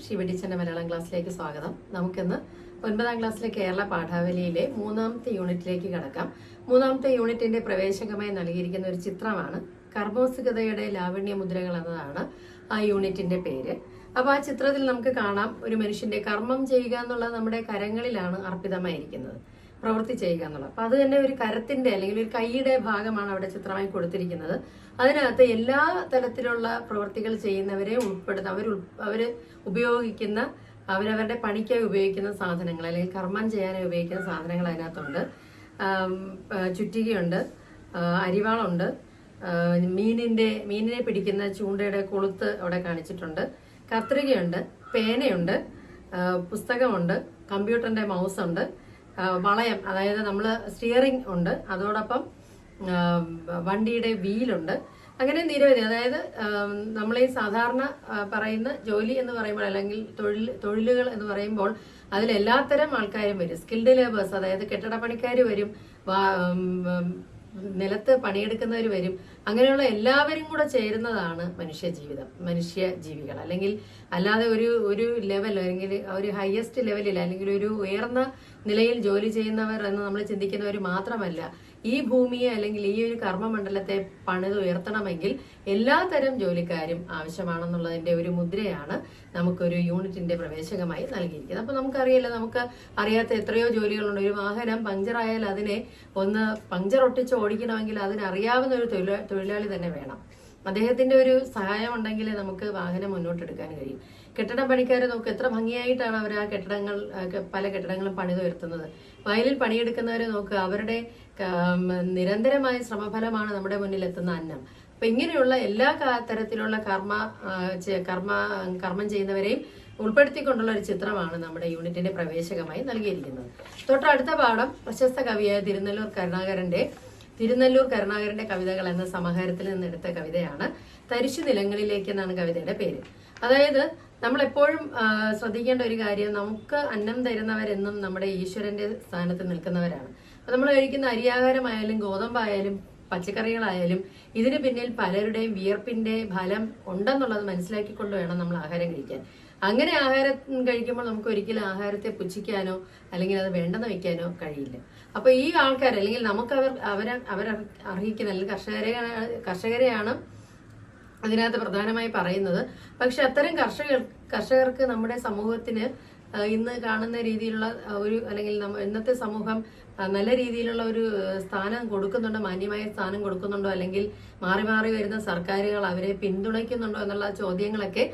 ശിവടിച്ചന്റെ മലയാളം ക്ലാസ്സിലേക്ക് സ്വാഗതം. നമുക്കിന്ന് ഒൻപതാം ക്ലാസ്സിലെ കേരള പാഠാവലിയിലെ മൂന്നാമത്തെ യൂണിറ്റിലേക്ക് കടക്കാം. മൂന്നാമത്തെ യൂണിറ്റിന്റെ പ്രവേശകമായി നൽകിയിരിക്കുന്ന ഒരു ചിത്രമാണ് കർമ്മോത്സുകതയുടെ ലാവണ്യ മുദ്രകൾ എന്നതാണ് ആ യൂണിറ്റിന്റെ പേര്. അപ്പൊ ആ ചിത്രത്തിൽ നമുക്ക് കാണാം ഒരു മനുഷ്യന്റെ കർമ്മം ചെയ്യുക എന്നുള്ളത് നമ്മുടെ കരങ്ങളിലാണ് അർപ്പിതമായിരിക്കുന്നത്. പ്രവൃത്തി ചെയ്യുക എന്നുള്ളത്. അപ്പൊ അത് തന്നെ ഒരു കരത്തിന്റെ അല്ലെങ്കിൽ ഒരു കൈയുടെ ഭാഗമാണ് അവിടെ ചിത്രമായി കൊടുത്തിരിക്കുന്നത്. അതിനകത്ത് എല്ലാ തരത്തിലുള്ള പ്രവൃത്തികൾ ചെയ്യുന്നവരെ ഉൾപ്പെടുന്ന അവർ അവർ ഉപയോഗിക്കുന്ന അവരവരുടെ പണിക്കായി ഉപയോഗിക്കുന്ന സാധനങ്ങൾ അല്ലെങ്കിൽ കർമ്മം ചെയ്യാനായി ഉപയോഗിക്കുന്ന സാധനങ്ങൾ അതിനകത്തുണ്ട്. ചുറ്റികയുണ്ട് അരിവാളുണ്ട് മീനിന്റെ മീനിനെ പിടിക്കുന്ന ചൂണ്ടയുടെ കൊളുത്ത് അവിടെ കാണിച്ചിട്ടുണ്ട്. കത്രികയുണ്ട് പേനയുണ്ട് പുസ്തകമുണ്ട് കമ്പ്യൂട്ടറിന്റെ മൗസ് ഉണ്ട് വളയം അതായത് നമ്മൾ സ്റ്റിയറിംഗ് ഉണ്ട്. അതോടൊപ്പം വണ്ടിയുടെ വീലുണ്ട് അങ്ങനെ നിരവധി അതായത് നമ്മൾ ഈ സാധാരണ പറയുന്ന ജോലി എന്ന് പറയുമ്പോൾ അല്ലെങ്കിൽ തൊഴിൽ തൊഴിലുകൾ എന്ന് പറയുമ്പോൾ അതിൽ എല്ലാത്തരം ആൾക്കാരും വരും. സ്കിൽഡ് ലേബേഴ്സ് അതായത് കെട്ടിടപ്പണിക്കാർ വരും. നിലത്ത് പണിയെടുക്കുന്നവർ വരും. അങ്ങനെയുള്ള എല്ലാവരും കൂടെ ചേരുന്നതാണ് മനുഷ്യ ജീവിതം മനുഷ്യ ജീവികൾ. അല്ലെങ്കിൽ അല്ലാതെ ഒരു ഒരു ലെവൽ അല്ലെങ്കിൽ ഒരു ഹയസ്റ്റ് ലെവലിൽ അല്ലെങ്കിൽ ഒരു ഉയർന്ന നിലയിൽ ജോലി ചെയ്യുന്നവർ എന്ന് നമ്മൾ ചിന്തിക്കുന്നവർ മാത്രമല്ല. ഈ ഭൂമിയെ അല്ലെങ്കിൽ ഈ ഒരു കർമ്മമണ്ഡലത്തെ പണിത് ഉയർത്തണമെങ്കിൽ എല്ലാ തരം ജോലിക്കാരും ആവശ്യമാണെന്നുള്ളതിന്റെ ഒരു മുദ്രയാണ് നമുക്കൊരു യൂണിറ്റിന്റെ പ്രവേശകമായി നൽകിയിരിക്കുന്നത്. അപ്പൊ നമുക്കറിയില്ല നമുക്ക് അറിയാത്ത എത്രയോ ജോലികളുണ്ട്. ഒരു വാഹനം പഞ്ചറായാൽ അതിനെ ഒന്ന് പഞ്ചർ ഒട്ടിച്ച് ഓടിക്കണമെങ്കിൽ അതിനറിയാവുന്ന ഒരു തൊഴിലാളി തന്നെ വേണം. അദ്ദേഹത്തിന്റെ ഒരു സഹായം ഉണ്ടെങ്കിൽ നമുക്ക് വാഹനം മുന്നോട്ടെടുക്കാൻ കഴിയും. കെട്ടിട പണിക്കാർ നോക്ക് എത്ര ഭംഗിയായിട്ടാണ് അവർ ആ കെട്ടിടങ്ങൾ പല കെട്ടിടങ്ങളും പണിതുയർത്തുന്നത് വയലിൽ പണിയെടുക്കുന്നവരെ നോക്കുക. അവരുടെ നിരന്തരമായ ശ്രമഫലമാണ് നമ്മുടെ മുന്നിൽ എത്തുന്ന അന്നം. അപ്പൊ ഇങ്ങനെയുള്ള എല്ലാ തരത്തിലുള്ള കർമ്മ കർമ്മ കർമ്മം ചെയ്യുന്നവരെയും ഉൾപ്പെടുത്തിക്കൊണ്ടുള്ള ഒരു ചിത്രമാണ് നമ്മുടെ യൂണിറ്റിന്റെ പ്രവേശകമായി നൽകിയിരിക്കുന്നത്. തൊട്ടടുത്ത പാഠം പ്രശസ്ത കവിയായ തിരുനെല്ലൂർ കരുണാകരന്റെ തിരുനെല്ലൂർ കരുണാകരന്റെ കവിതകൾ എന്ന സമാഹാരത്തിൽ നിന്നെടുത്ത കവിതയാണ് തരിശു നിലങ്ങളിലേക്ക് എന്നാണ് കവിതയുടെ പേര്. അതായത് നമ്മൾ എപ്പോഴും ശ്രദ്ധിക്കേണ്ട ഒരു കാര്യം നമുക്ക് അന്നം തരുന്നവരെന്നും നമ്മുടെ ഈശ്വരന്റെ സ്ഥാനത്ത് നിൽക്കുന്നവരാണ്. അപ്പൊ നമ്മൾ കഴിക്കുന്ന അരിയാഹാരമായാലും ഗോതമ്പായാലും പച്ചക്കറികളായാലും ഇതിന് പിന്നിൽ പലരുടെയും വിയർപ്പിന്റെ ഫലം ഉണ്ടെന്നുള്ളത് മനസ്സിലാക്കിക്കൊണ്ട് വേണം നമ്മൾ ആഹാരം കഴിക്കാൻ. അങ്ങനെ ആഹാരം കഴിക്കുമ്പോൾ നമുക്ക് ഒരിക്കലും ആഹാരത്തെ പുച്ഛിക്കാനോ അല്ലെങ്കിൽ അത് വേണ്ടെന്ന് വെക്കാനോ കഴിയില്ല. അപ്പൊ ഈ ആൾക്കാർ അല്ലെങ്കിൽ നമുക്ക് അവർ അവരെ അവർ അർഹിക്കുന്ന അല്ലെങ്കിൽ കർഷകരെ കർഷകരെയാണ് അതിനകത്ത് പ്രധാനമായി പറയുന്നത്. പക്ഷെ അത്തരം കർഷകർ കർഷകർക്ക് നമ്മുടെ സമൂഹത്തിന് ഇന്ന് കാണുന്ന രീതിയിലുള്ള ഒരു അല്ലെങ്കിൽ ഇന്നത്തെ സമൂഹം നല്ല രീതിയിലുള്ള ഒരു സ്ഥാനം കൊടുക്കുന്നുണ്ടോ? മാന്യമായ സ്ഥാനം കൊടുക്കുന്നുണ്ടോ? അല്ലെങ്കിൽ മാറി മാറി വരുന്ന സർക്കാരുകൾ അവരെ പിന്തുണയ്ക്കുന്നുണ്ടോ എന്നുള്ള ചോദ്യങ്ങളൊക്കെ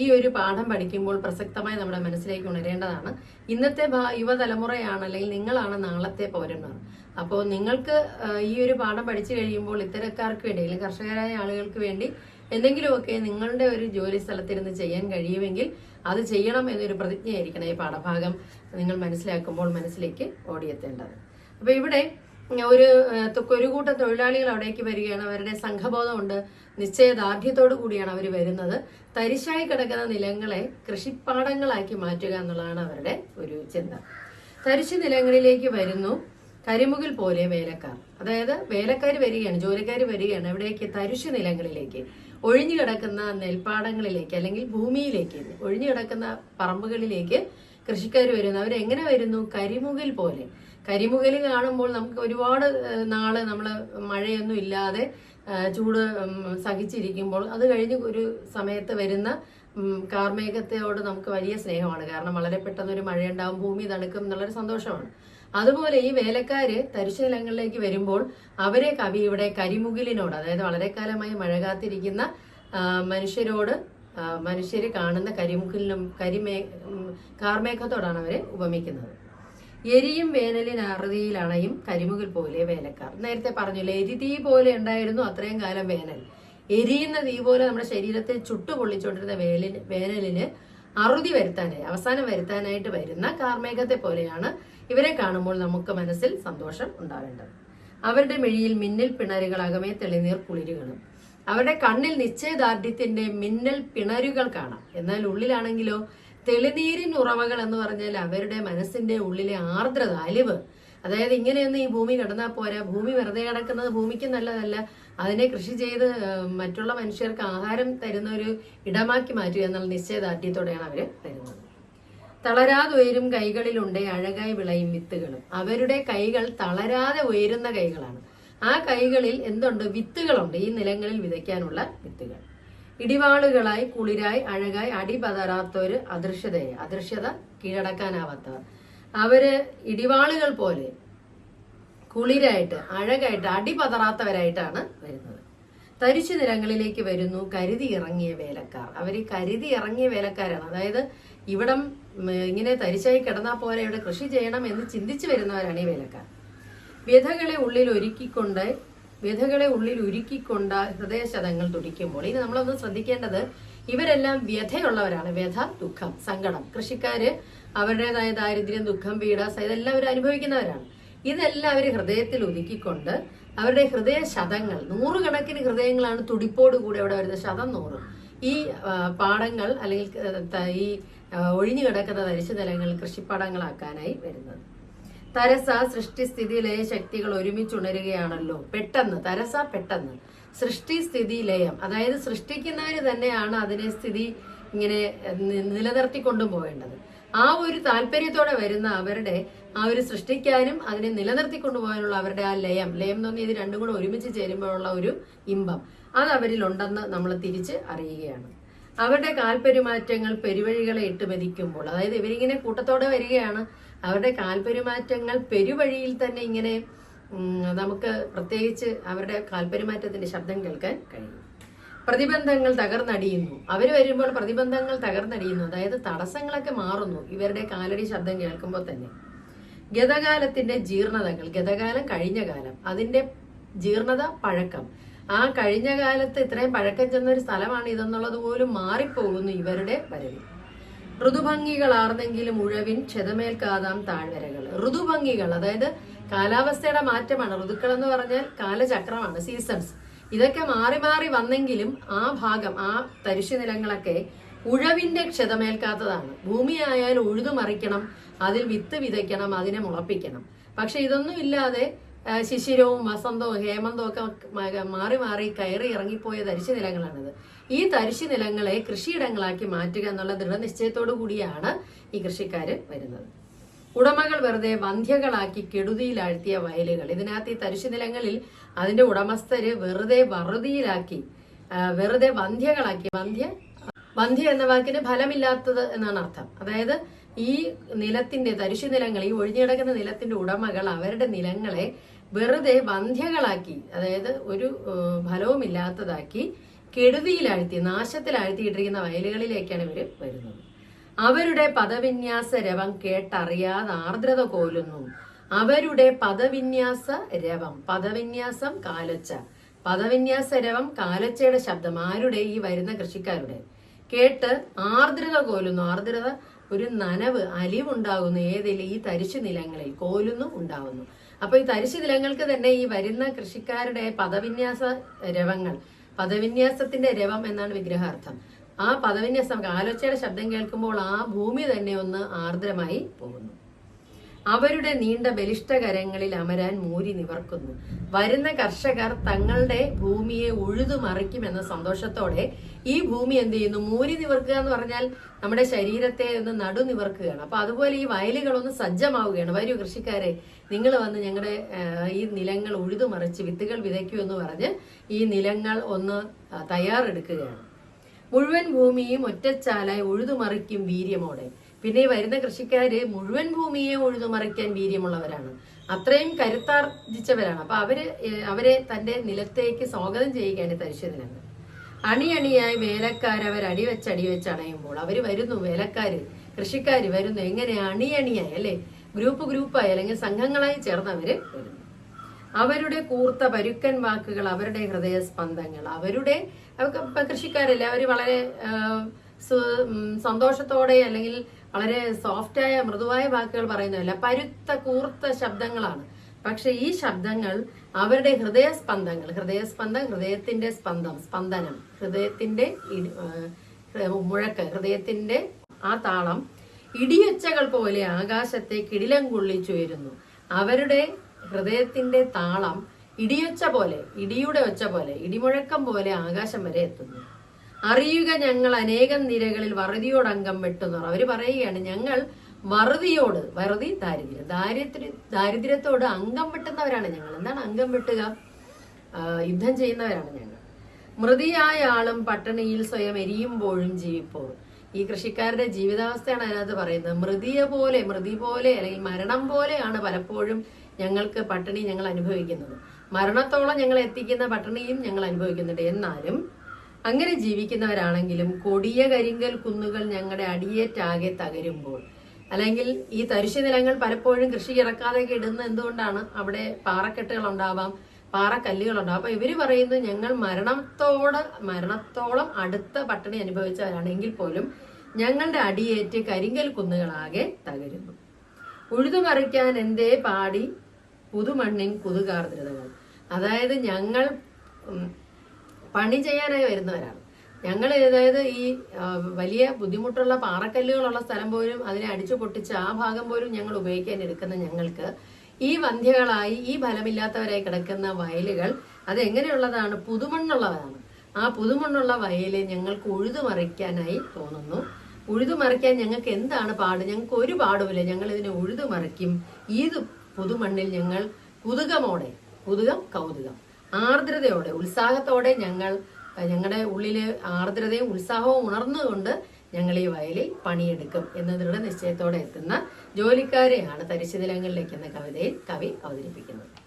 ഈ ഒരു പാഠം പഠിക്കുമ്പോൾ പ്രസക്തമായി നമ്മുടെ മനസ്സിലേക്ക് ഉണരേണ്ടതാണ്. ഇന്നത്തെ യുവതലമുറയാണ് അല്ലെങ്കിൽ നിങ്ങളാണ് നാളത്തെ പൗരന്മാർ. അപ്പോൾ നിങ്ങൾക്ക് ഈ ഒരു പാഠം പഠിച്ചു കഴിയുമ്പോൾ ഇത്തരക്കാർക്ക് വേണ്ടി അല്ലെങ്കിൽ കർഷകരായ ആളുകൾക്ക് വേണ്ടി എന്തെങ്കിലുമൊക്കെ നിങ്ങളുടെ ഒരു ജോലി സ്ഥലത്തിരുന്ന് ചെയ്യാൻ കഴിയുമെങ്കിൽ അത് ചെയ്യണം എന്നൊരു പ്രതിജ്ഞയായിരിക്കണം ഈ പാഠഭാഗം നിങ്ങൾ മനസ്സിലാക്കുമ്പോൾ മനസ്സിലേക്ക് ഓടിയെത്തേണ്ടത്. അപ്പൊ ഇവിടെ ഒരു ഒരു കൂട്ടം തൊഴിലാളികൾ അവിടേക്ക് വരികയാണ്. അവരുടെ സംഘബോധമുണ്ട്. നിശ്ചയദാർഢ്യത്തോടു കൂടിയാണ് അവർ വരുന്നത്. തരിശായി കിടക്കുന്ന നിലങ്ങളെ കൃഷിപ്പാടങ്ങളാക്കി മാറ്റുക എന്നുള്ളതാണ് അവരുടെ ഒരു ചിന്ത. തരിശു നിലങ്ങളിലേക്ക് വരുന്നു. കരിമുകിൽ പോലെ വേലക്കാർ. അതായത് വേലക്കാർ വരികയാണ് ജോലിക്കാർ വരികയാണ് എവിടേക്ക് തരിശു നിലങ്ങളിലേക്ക് ഒഴിഞ്ഞു കിടക്കുന്ന നെൽപ്പാടങ്ങളിലേക്ക് അല്ലെങ്കിൽ ഭൂമിയിലേക്ക് ഒഴിഞ്ഞു കിടക്കുന്ന പറമ്പുകളിലേക്ക് കൃഷിക്കാർ വരുന്നു. അവരെങ്ങനെ വരുന്നു? കരിമുകിൽ പോലെ. കരിമുകിൽ കാണുമ്പോൾ നമുക്ക് ഒരുപാട് നാൾ നമ്മൾ മഴയൊന്നും ഇല്ലാതെ ചൂട് സഹിച്ചിരിക്കുമ്പോൾ അത് കഴിഞ്ഞ് ഒരു സമയത്ത് വരുന്ന കാർമേഘത്തെയോട് നമുക്ക് വലിയ സ്നേഹമാണ്. കാരണം വളരെ പെട്ടെന്ന് ഒരു മഴയുണ്ടാവും ഭൂമി തണുക്കും എന്നുള്ളൊരു സന്തോഷമാണ്. അതുപോലെ ഈ വേലക്കാര് തരിശുനിലങ്ങളിലേക്ക് വരുമ്പോൾ അവരെ കവി ഇവിടെ കരിമുകിലിനോട് അതായത് വളരെ കാലമായി മഴ കാത്തിരിക്കുന്ന മനുഷ്യരോട് മനുഷ്യർ കാണുന്ന കരിമുകിലിനും കരിമേ കാർമേഘത്തോടാണ് അവരെ ഉപമിക്കുന്നത്. എരിയും വേനലിൻ അറുതിയിലണയും കരിമുകിൽ പോലെ വേലക്കാർ. നേരത്തെ പറഞ്ഞില്ലേ എരിതീ പോലെ ഉണ്ടായിരുന്നു അത്രയും കാലം വേനൽ. എരിയുന്ന തീ പോലെ നമ്മുടെ ശരീരത്തെ ചുട്ടുപൊള്ളിച്ചുകൊണ്ടിരുന്ന വേലിന് വേനലിന് അറുതി വരുത്താനായി അവസാനം വരുത്താനായിട്ട് വരുന്ന കാർമേഘത്തെ പോലെയാണ് ഇവരെ കാണുമ്പോൾ നമുക്ക് മനസ്സിൽ സന്തോഷം ഉണ്ടാവേണ്ടത്. അവരുടെ മിഴിയിൽ മിന്നൽ പിണരുകൾ അകമേ തെളിനീർ കുളിരുകളും. അവരുടെ കണ്ണിൽ നിശ്ചയദാർഢ്യത്തിന്റെ മിന്നൽ പിണരുകൾ കാണാം. എന്നാൽ ഉള്ളിലാണെങ്കിലോ തെളിനീരിൻ ഉറവകൾ എന്ന് പറഞ്ഞാൽ അവരുടെ മനസ്സിന്റെ ഉള്ളിലെ ആർദ്രത അലിവ്. അതായത് ഇങ്ങനെയൊന്നും ഈ ഭൂമി കിടന്നാൽ പോരാ. ഭൂമി വെറുതെ കിടക്കുന്നത് ഭൂമിക്ക് നല്ലതല്ല. അതിനെ കൃഷി ചെയ്ത് മറ്റുള്ള മനുഷ്യർക്ക് ആഹാരം തരുന്ന ഒരു ഇടമാക്കി മാറ്റുക എന്നുള്ള നിശ്ചയദാർഢ്യത്തോടെയാണ് അവർ വരുന്നത് തളരാതെ ഉയരും കൈകളിലുണ്ട് അഴകായി വിളയും വിത്തുകളും. അവരുടെ കൈകൾ തളരാതെ ഉയരുന്ന കൈകളാണ്. ആ കൈകളിൽ എന്തുണ്ട്? വിത്തുകളുണ്ട്. ഈ നിലങ്ങളിൽ വിതയ്ക്കാനുള്ള വിത്തുകൾ. ഇടിവാളുകളായി കുളിരായി അഴകായി അടി പതറാത്തൊരു അദൃശ്യതയെ അദൃശ്യത കീഴടക്കാനാവാത്തവർ. അവർ ഇടിവാളുകൾ പോലെ കുളിരായിട്ട് അഴകായിട്ട് അടി പതറാത്തവരായിട്ടാണ് വരുന്നത്. തരിച്ചു നിരങ്ങളിലേക്ക് വരുന്നു കരുതി ഇറങ്ങിയ വേലക്കാർ. അവർ കരുതി ഇറങ്ങിയ വേലക്കാരാണ്. അതായത് ഇവിടം ഇങ്ങനെ തരിച്ചായി കിടന്നാൽ പോലെ ഇവിടെ കൃഷി ചെയ്യണം എന്ന് ചിന്തിച്ചു വരുന്നവരാണ് ഈ വേലക്കാർ. വ്യഥകളെ ഉള്ളിൽ ഒരുക്കിക്കൊണ്ട് വ്യഥകളെ ഉള്ളിൽ ഉരുക്കിക്കൊണ്ട ഹൃദയശതങ്ങൾ തുടിക്കുമ്പോൾ ഇനി നമ്മളൊന്ന് ശ്രദ്ധിക്കേണ്ടത് ഇവരെല്ലാം വ്യഥയുള്ളവരാണ്. വ്യഥ ദുഃഖം സങ്കടം. കൃഷിക്കാര് അവരുടേതായ ദാരിദ്ര്യം ദുഃഖം പീഡ ഇതെല്ലാം അവർ അനുഭവിക്കുന്നവരാണ്. ഇതെല്ലാം അവർ ഹൃദയത്തിൽ ഒതുക്കിക്കൊണ്ട് അവരുടെ ഹൃദയ ശതങ്ങൾ നൂറുകണക്കിന് ഹൃദയങ്ങളാണ് തുടിപ്പോടുകൂടി അവിടെ വരുന്നത് ശതം നൂറ്. ഈ പാടങ്ങൾ അല്ലെങ്കിൽ ഈ ഒഴിഞ്ഞു കിടക്കുന്ന തരിശു നിലങ്ങൾ കൃഷിപ്പാടങ്ങളാക്കാനായി വരുന്നത്. തരസ സൃഷ്ടിസ്ഥിതി ലയ ശക്തികൾ ഒരുമിച്ചുണരുകയാണല്ലോ. പെട്ടെന്ന് തരസ പെട്ടെന്ന്. സൃഷ്ടി സ്ഥിതി ലയം അതായത് സൃഷ്ടിക്കുന്നവര് തന്നെയാണ് അതിനെ സ്ഥിതി ഇങ്ങനെ നിലനിർത്തിക്കൊണ്ടും പോകേണ്ടത് ആ ഒരു താല്പര്യത്തോടെ വരുന്ന അവരുടെ ആ ഒരു സൃഷ്ടിക്കാനും അതിനെ നിലനിർത്തി കൊണ്ടുപോകാനുള്ള അവരുടെ ആ ലയം. ലയം എന്ന് പറഞ്ഞാൽ ഇത് രണ്ടും കൂടെ ഒരുമിച്ച് ചേരുമ്പോഴുള്ള ഒരു ഇമ്പം. അത് അവരിലുണ്ടെന്ന് നമ്മൾ തിരിച്ച് അറിയുകയാണ്. അവരുടെ കാൽപെരുമാറ്റങ്ങൾ പെരുവഴികളെ ഇട്ട് മെതിക്കുമ്പോൾ അതായത് ഇവരിങ്ങനെ കൂട്ടത്തോടെ വരികയാണ് അവരുടെ കാൽപെരുമാറ്റങ്ങൾ പെരുവഴിയിൽ തന്നെ ഇങ്ങനെ നമുക്ക് പ്രത്യേകിച്ച് അവരുടെ കാൽപെരുമാറ്റത്തിന്റെ ശബ്ദം കേൾക്കാൻ കഴിയും. പ്രതിബന്ധങ്ങൾ തകർന്നടിയുന്നു. അവർ വരുമ്പോൾ പ്രതിബന്ധങ്ങൾ തകർന്നടിയുന്നു. അതായത് തടസ്സങ്ങളൊക്കെ മാറുന്നു. ഇവരുടെ കാലടി ശബ്ദം കേൾക്കുമ്പോൾ തന്നെ. ഗതകാലത്തിന്റെ ജീർണതകൾ ഗതകാലം കഴിഞ്ഞ കാലം അതിന്റെ ജീർണത പഴക്കം. ആ കഴിഞ്ഞ കാലത്ത് ഇത്രയും പഴക്കം ചെന്ന ഒരു സ്ഥലമാണ് ഇതെന്നുള്ളത് പോലും മാറിപ്പോകുന്നു ഇവരുടെ വരവിൽ ഋതുഭംഗികളാർന്നെങ്കിലും ഉഴവിൻ ക്ഷതമേൽക്കാതാം താഴ്വരകൾ. ഋതുഭംഗികൾ അതായത് കാലാവസ്ഥയുടെ മാറ്റമാണ്. ഋതുക്കൾ എന്ന് പറഞ്ഞാൽ കാലചക്രമാണ് സീസൺസ് ഇതൊക്കെ മാറി മാറി വന്നെങ്കിലും ആ ഭാഗം ആ തരിശു നിലങ്ങളൊക്കെ ഉഴവിന്റെ ക്ഷതമേൽക്കാത്തതാണ്. ഭൂമിയായാൽ ഉഴുതുമറിക്കണം അതിൽ വിത്ത് വിതയ്ക്കണം അതിനെ മുളപ്പിക്കണം. പക്ഷെ ഇതൊന്നും ഇല്ലാതെ ശിശിരവും വസന്തവും ഹേമന്തവും ഒക്കെ മാറി മാറി കയറി ഇറങ്ങിപ്പോയ തരിശു നിലങ്ങളാണിത് ഈ തരിശു നിലങ്ങളെ കൃഷിയിടങ്ങളാക്കി മാറ്റുക എന്നുള്ള ദൃഢനിശ്ചയത്തോടു കൂടിയാണ് ഈ കൃഷിക്കാർ വരുന്നത്. ഉടമകൾ വെറുതെ വന്ധ്യകളാക്കി കെടുതിയിലാഴ്ത്തിയ വയലുകൾ. ഇതിനകത്ത് ഈ തരിശു നിലങ്ങളിൽ അതിന്റെ ഉടമസ്ഥര് വെറുതെ വറുതിയിലാക്കി വെറുതെ വന്ധ്യകളാക്കി. വന്ധ്യ വന്ധ്യ എന്ന വാക്കിന് ഫലമില്ലാത്തത് എന്നാണ് അർത്ഥം. അതായത് ഈ നിലത്തിന്റെ തരിശു നിലങ്ങൾ ഈ ഒഴിഞ്ഞു കിടക്കുന്ന നിലത്തിന്റെ ഉടമകൾ അവരുടെ നിലങ്ങളെ വെറുതെ വന്ധ്യകളാക്കി അതായത് ഒരു ഫലവും ഫലവുമില്ലാത്തതാക്കി കെടുതിയിലാഴ്ത്തി നാശത്തിലാഴ്ത്തിയിട്ടിരിക്കുന്ന വയലുകളിലേക്കാണ് ഇവർ വരുന്നത്. അവരുടെ പദവിന്യാസ രവം കേട്ടറിയാതെ ആർദ്രത കോലുന്നു. അവരുടെ പദവിന്യാസ രവം പദവിന്യാസം കാലച്ച പദവിന്യാസ രവം കാലച്ചയുടെ ശബ്ദം ആരുടെ? ഈ വരുന്ന കൃഷിക്കാരുടെ. കേട്ട് ആർദ്രത കോലുന്നു. ആർദ്രത ഒരു നനവ് അലിവുണ്ടാകുന്നു. ഏതിൽ? ഈ തരിശു നിലങ്ങളിൽ കോലുന്നു ഉണ്ടാകുന്നു അപ്പൊ ഈ തരിശു നിലങ്ങൾക്ക് തന്നെ ഈ വരുന്ന കൃഷിക്കാരുടെ പദവിന്യാസ രവങ്ങൾ പദവിന്യാസത്തിന്റെ രവം എന്നാണ് വിഗ്രഹാർത്ഥം. ആ പദവിന്യാസം കാലൊച്ചയുടെ ശബ്ദം കേൾക്കുമ്പോൾ ആ ഭൂമി തന്നെ ഒന്ന് ആർദ്രമായി പോകുന്നു. അവരുടെ നീണ്ട ബലിഷ്ടകരങ്ങളിൽ അമരാൻ മൂരി നിവർക്കുന്നു. വരുന്ന കർഷകർ തങ്ങളുടെ ഭൂമിയെ ഉഴുതു മറിക്കുമെന്ന സന്തോഷത്തോടെ ഈ ഭൂമി എന്ത് ചെയ്യുന്നു? മൂരി നിവർക്കുക എന്ന് പറഞ്ഞാൽ നമ്മുടെ ശരീരത്തെ ഒന്ന് നടു നിവർക്കുകയാണ്. അപ്പൊ അതുപോലെ ഈ വയലുകളൊന്ന് സജ്ജമാവുകയാണ്. വരൂ കൃഷിക്കാരെ നിങ്ങൾ വന്ന് ഞങ്ങളുടെ ഈ നിലങ്ങൾ ഉഴുതു മറിച്ച് വിത്തുകൾ വിതയ്ക്കൂ എന്ന് പറഞ്ഞ് ഈ നിലങ്ങൾ ഒന്ന് തയ്യാറെടുക്കുകയാണ്. മുഴുവൻ ഭൂമിയും ഒറ്റച്ചാലായി ഒഴുതുമറിക്കും വീര്യമോടെ. പിന്നെ വരുന്ന കൃഷിക്കാര് മുഴുവൻ ഭൂമിയെ ഉഴുതുമറിക്കാൻ വീര്യമുള്ളവരാണ്. അത്രയും കരുത്താർജിച്ചവരാണ്. അപ്പൊ അവർ അവരെ തന്റെ നിലത്തേക്ക് സ്വാഗതം ചെയ്യുകയാണ് ഈ അണിയണിയായി വേലക്കാരവർ അടിവെച്ച് അടിവെച്ച് അണയുമ്പോൾ അവർ വരുന്നു വേലക്കാര് കൃഷിക്കാര് വരുന്നു. എങ്ങനെ? അണിയണിയായി അല്ലെ? ഗ്രൂപ്പ് ഗ്രൂപ്പായി അല്ലെങ്കിൽ സംഘങ്ങളായി ചേർന്നവര് വരുന്നു. അവരുടെ കൂർത്ത പരുക്കൻ വാക്കുകൾ അവരുടെ ഹൃദയ ഹൃദയസ്പന്ദങ്ങൾ അവരുടെ അവർക്ക് ഇപ്പൊ കൃഷിക്കാരല്ലേ? അവർ വളരെ സന്തോഷത്തോടെ അല്ലെങ്കിൽ വളരെ സോഫ്റ്റായ മൃദുവായ വാക്കുകൾ പറയുന്നതല്ല. പരുത്ത കൂർത്ത ശബ്ദങ്ങളാണ്. പക്ഷെ ഈ ശബ്ദങ്ങൾ അവരുടെ ഹൃദയസ്പന്ദങ്ങൾ ഹൃദയസ്പന്ദം ഹൃദയത്തിന്റെ സ്പന്ദം സ്പന്ദനം ഹൃദയത്തിന്റെ മുഴക്ക് ഹൃദയത്തിന്റെ ആ താളം ഇടിയൊച്ചകൾ പോലെ ആകാശത്തെ കിടിലം കൊള്ളിച്ചുയരുന്നു. അവരുടെ ഹൃദയത്തിന്റെ താളം ഇടിയൊച്ച പോലെ ഇടിയുടെ ഒച്ച പോലെ ഇടിമുഴക്കം പോലെ ആകാശം വരെ എത്തുന്നു. അറിയുക ഞങ്ങൾ അനേകം നിരകളിൽ വറുതിയോട് അംഗം വെട്ടുന്നവർ. അവർ പറയുകയാണ് ഞങ്ങൾ വറുതിയോട് വറുതി ദാരിദ്ര്യം. ദാരിദ്ര്യ ദാരിദ്ര്യത്തോട് അംഗം വെട്ടുന്നവരാണ് ഞങ്ങൾ. എന്താണ് അംഗം വെട്ടുക? യുദ്ധം ചെയ്യുന്നവരാണ് ഞങ്ങൾ. മൃതിയായ ആളും പട്ടിണിയിൽ സ്വയം എരിയുമ്പോഴും ജീവിപ്പോൾ ഈ കൃഷിക്കാരുടെ ജീവിതാവസ്ഥയാണ് അതിനകത്ത് പറയുന്നത്. മൃതിയെ പോലെ മൃതി പോലെ അല്ലെങ്കിൽ മരണം പോലെയാണ് പലപ്പോഴും ഞങ്ങൾക്ക് പട്ടിണി ഞങ്ങൾ അനുഭവിക്കുന്നത്. മരണത്തോളം ഞങ്ങൾ എത്തിക്കുന്ന പട്ടിണിയും ഞങ്ങൾ അനുഭവിക്കുന്നുണ്ട്. എന്നാലും അങ്ങനെ ജീവിക്കുന്നവരാണെങ്കിലും കൊടിയ കരിങ്കൽ കുന്നുകൾ ഞങ്ങളുടെ അടിയേറ്റാകെ തകരുമ്പോൾ അല്ലെങ്കിൽ ഈ തരിശു നിലങ്ങൾ പലപ്പോഴും കൃഷി ഇറക്കാതെ ഇടുന്ന എന്തുകൊണ്ടാണ് അവിടെ പാറക്കെട്ടുകൾ ഉണ്ടാവാം പാറക്കല്ലുകൾ ഉണ്ടാവാം അപ്പൊ ഇവർ പറയുന്നത് ഞങ്ങൾ മരണത്തോട് മരണത്തോളം അടുത്ത പട്ടിണി അനുഭവിച്ചവരാണെങ്കിൽ പോലും ഞങ്ങളുടെ അടിയേറ്റ് കരിങ്കൽ കുന്നുകളാകെ തകരുന്നു. ഉഴുതുമറിക്കാൻ എന്തേ പാടി? പുതുമണ്ണിൻ കുതുകാർദ്രതകൾ. അതായത് ഞങ്ങൾ പണി ചെയ്യാനായി വരുന്നവരാണ്. ഞങ്ങൾ അതായത് ഈ വലിയ ബുദ്ധിമുട്ടുള്ള പാറക്കല്ലുകളുള്ള സ്ഥലം പോലും അതിനെ അടിച്ചു പൊട്ടിച്ച് ആ ഭാഗം പോലും ഞങ്ങൾ ഉപയോഗിക്കാൻ എടുക്കുന്ന ഞങ്ങൾക്ക് ഈ വന്ധ്യകളായി ഈ ഫലമില്ലാത്തവരായി കിടക്കുന്ന വയലുകൾ അത് എങ്ങനെയുള്ളതാണ് പുതുമണ്ണുള്ളതാണ്. ആ പുതുമണ്ണുള്ള വയൽ ഞങ്ങൾക്ക് ഉഴുതുമറിക്കാനായി തോന്നുന്നു. ഉഴുതുമറിക്കാൻ ഞങ്ങൾക്ക് എന്താണ് പാട്? ഞങ്ങൾക്ക് ഒരു പാടുമില്ല. ഞങ്ങൾ ഇതിനെ ഉഴുതുമറിക്കും. ഈ പുതുമണ്ണിൽ ഞങ്ങൾ കുതുകമോടെ കുതുകം കൗതുകം. ആർദ്രതയോടെ ഉത്സാഹത്തോടെ ഞങ്ങൾ ഞങ്ങളുടെ ഉള്ളിൽ ആർദ്രതയും ഉത്സാഹവും ഉണർന്നുകൊണ്ട് ഞങ്ങൾ ഈ വയലിൽ പണിയെടുക്കും എന്ന ദൃഢനിശ്ചയത്തോടെ എത്തുന്ന ജോലിക്കാരെയാണ് തരിശുനിലങ്ങളിലേക്ക് എന്ന കവിതയിൽ കവി അവതരിപ്പിക്കുന്നത്.